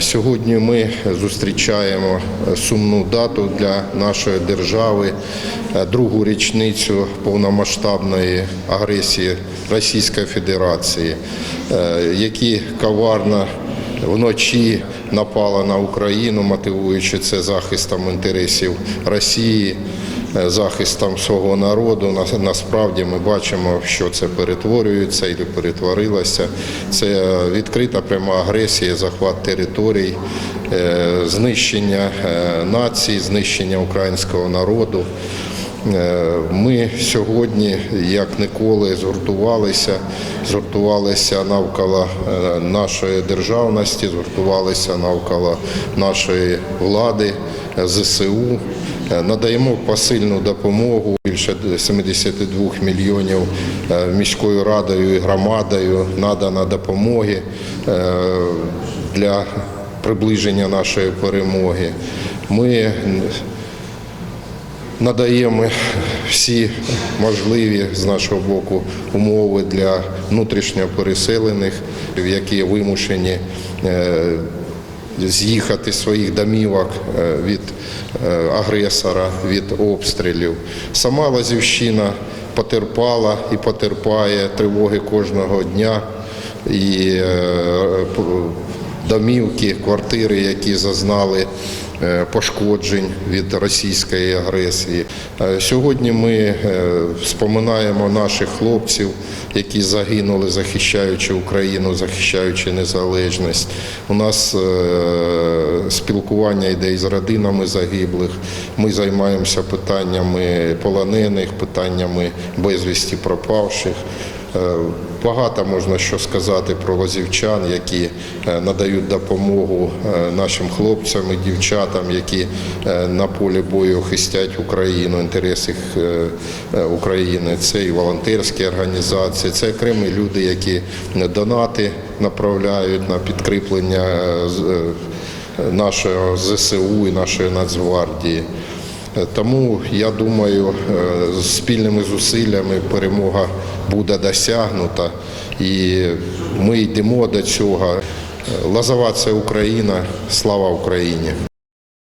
Сьогодні ми зустрічаємо сумну дату для нашої держави, е, другу річницю повномасштабної агресії Російської Федерації, е, які коварно вночі напала на Україну, мотивуючи це захистом інтересів Росії, е, захистом свого народу. На- Насправді ми бачимо, що це перетворюється і перетворилося. Це відкрита пряма агресія, захват територій, е, знищення е, нації, знищення українського народу. Ми сьогодні, як ніколи, згуртувалися, згуртувалися навколо нашої державності, згуртувалися навколо нашої влади, ЗСУ. Е, Надаємо посильну допомогу більше 72 мільйонів е, міською радою і громадою надано допомоги е, для приближення нашої перемоги. Ми надаємо всі можливі з нашого боку умови для внутрішньо переселених, які вимушені з'їхати з своїх домівок е, від е, агресора, від обстрілів. Сама Лазівщина потерпала і потерпає тривоги кожного дня. І е, домівки, квартири, які зазнали пошкоджень від російської агресії. Е, Сьогодні ми е, споминаємо наших хлопців, які загинули, захищаючи Україну, захищаючи незалежність. У нас е, спілкування йде із родинами загиблих. Ми займаємося питаннями полонених, питаннями безвісті пропавших. Е, Багато можна що сказати про лозівчан, які е, надають допомогу е, нашим хлопцям і дівчатам, які е, на полі бою хистять Україну, інтереси е, е, України. Це і волонтерські організації, це окремі люди, які донати направляють на підкріплення нашого ЗСУ і нашої Нацгвардії. Тому я думаю, спільними зусиллями перемога буде досягнута, і ми йдемо до цього. Лозова це Україна, слава Україні.